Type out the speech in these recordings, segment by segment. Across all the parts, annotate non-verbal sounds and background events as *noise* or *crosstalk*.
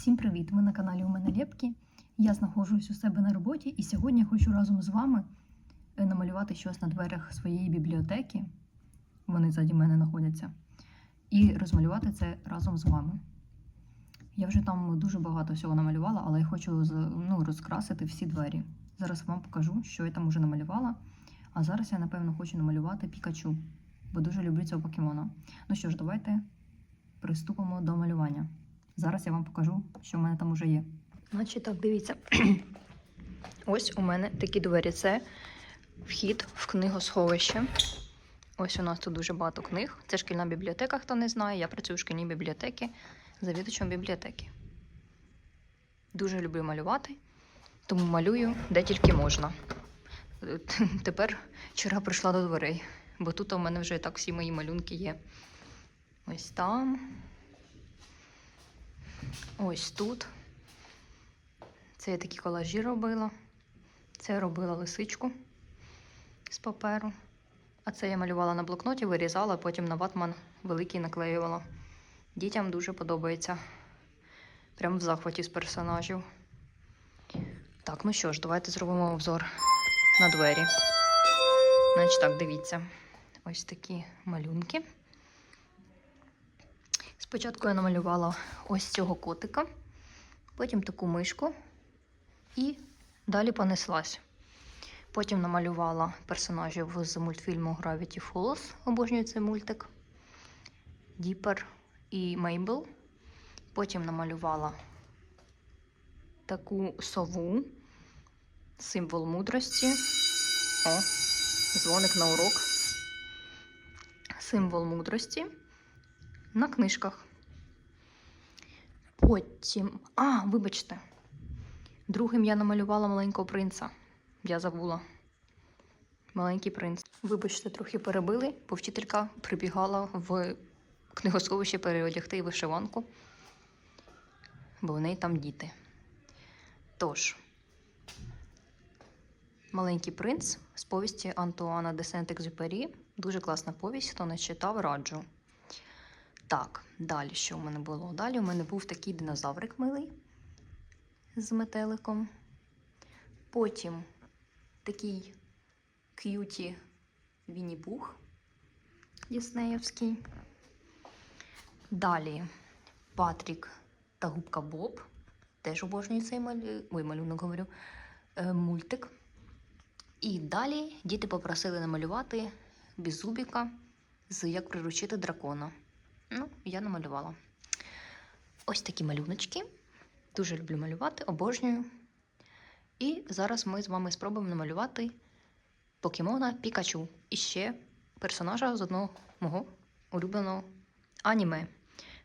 Всім привіт! Ви на каналі У мене Лєпки. Я знаходжусь у себе на роботі, і сьогодні хочу разом з вами е, намалювати щось на дверях своєї бібліотеки. Вони ззаді мене знаходяться. І розмалювати це разом з вами. Я вже там дуже багато всього намалювала, але я хочу ну, розкрасити всі двері. Зараз вам покажу, що я там уже намалювала. А зараз я, напевно, хочу намалювати Пікачу, бо дуже люблю цього покемона. Ну що ж, давайте приступимо до малювання. Зараз я вам покажу, що в мене там уже є. Значить, так, дивіться. *clears throat* Ось у мене такі двері. Це вхід в книгосховище. Ось у нас тут дуже багато книг. Це шкільна бібліотека, хто не знає. Я працюю в шкільній бібліотеці, завідувачем бібліотеки. Дуже люблю малювати, тому малюю де тільки можна. *laughs* Тепер черга прийшла до дверей, бо тут у мене вже так всі мої малюнки є. Ось там. Ось тут. Це я такі колажі робила. Це я робила лисичку з паперу. А це я малювала на блокноті, вирізала, потім на ватман великий наклеювала. Дітям дуже подобається. Прям в захваті з персонажів. Так, ну що ж, давайте зробимо обзор на двері. Значить так, дивіться. Ось такі малюнки. Спочатку я намалювала ось цього котика, потім таку мишку і далі понеслась. Потім намалювала персонажів з мультфільму Gravity Falls, обожнюю цей мультик, Діпер і Мейбл. Потім намалювала таку сову, символ мудрості. О, дзвоник на урок. Символ мудрості на книжках. Потім. А, вибачте. Другим я намалювала маленького принца. Я забула. Маленький принц. Вибачте, трохи перебили, бо вчителька прибігала в книгосховище переодягти вишиванку, бо в неї там діти. Тож, Маленький принц з повісті Антуана де Сент-Екзюпері. Дуже класна повість, хто не читав, раджу. Так, далі що в мене було? Далі у мене був такий динозаврик милий з метеликом. Потім такий к'юті Вінні-Пух Діснеївський. Далі Патрік та губка Боб. Теж обожнюю цей малю... Ой, малюнок говорю. Е, мультик. І далі діти попросили намалювати Бізубіка з як приручити дракона. Ну, я намалювала. Ось такі малюночки. Дуже люблю малювати, обожнюю. І зараз ми з вами спробуємо намалювати покемона Пікачу. І ще персонажа з одного мого улюбленого аніме.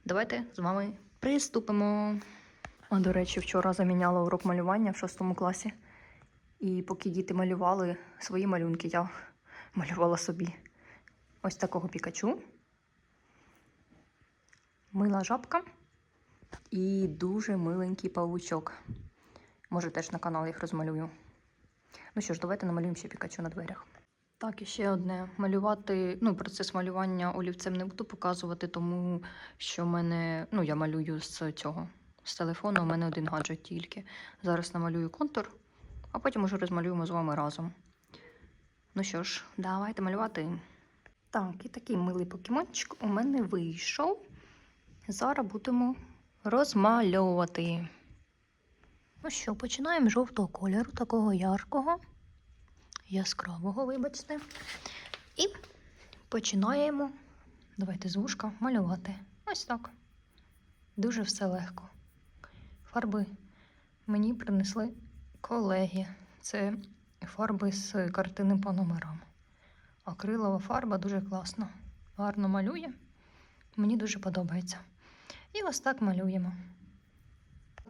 Давайте з вами приступимо. А, до речі, вчора заміняла урок малювання в шостому класі. І поки діти малювали свої малюнки, я малювала собі ось такого пікачу. Мила жабка і дуже миленький павучок. Може, теж на канал їх розмалюю. Ну що ж, давайте намалюємо ще пікачу на дверях. Так, і ще одне. Малювати, ну, процес малювання олівцем не буду показувати, тому що в мене, ну, я малюю з цього, з телефону, у мене один гаджет тільки. Зараз намалюю контур, а потім уже розмалюємо з вами разом. Ну що ж, давайте малювати. Так, і такий милий покемончик у мене вийшов. Зараз будемо розмальовувати. Ну що, починаємо з жовтого кольору, такого яркого, яскравого, вибачте. І починаємо, давайте з вушка, малювати. Ось так. Дуже все легко. Фарби мені принесли колеги. Це фарби з картини по номерам. Акрилова фарба дуже класна. Гарно малює. Мені дуже подобається. І ось так малюємо.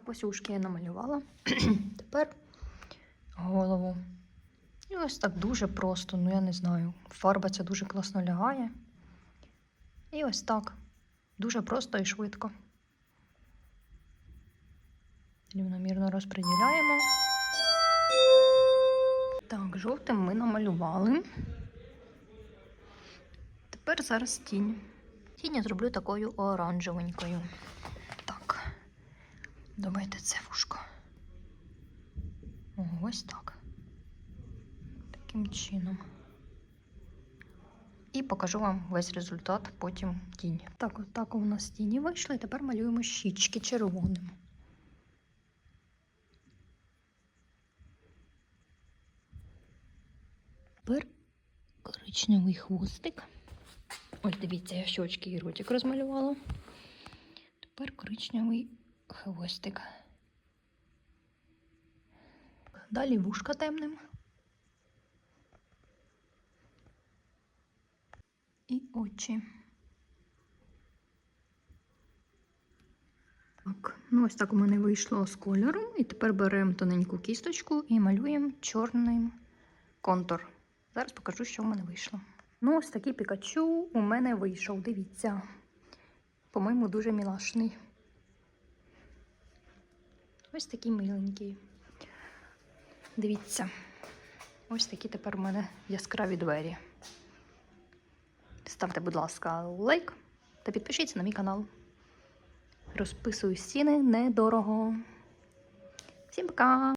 Ось ушки я намалювала. *clears throat* Тепер голову. І ось так дуже просто, ну я не знаю. Фарба ця дуже класно лягає. І ось так. Дуже просто і швидко. Рівномірно розподіляємо. Так, жовтим ми намалювали. Тепер зараз тінь. Тінь я зроблю такою оранжевенькою. Так. Давайте це вушко. Ось так. Таким чином. І покажу вам весь результат, потім тінь. Так, от так у нас тіні вийшли. Тепер малюємо щічки червоним. Тепер коричневий хвостик. Ось дивіться, я щочки і ротик розмалювала. Тепер коричневий хвостик. Далі вушка темним. І очі. Так, ну ось так у мене вийшло з кольором. І тепер беремо тоненьку кісточку і малюємо чорним контур. Зараз покажу, що в мене вийшло. Ну, ось такий пікачу у мене вийшов. Дивіться. По-моєму, дуже мілашний. Ось такий миленький. Дивіться. Ось такі тепер у мене яскраві двері. Ставте, будь ласка, лайк та підпишіться на мій канал. Розписую стіни недорого. Всім пока!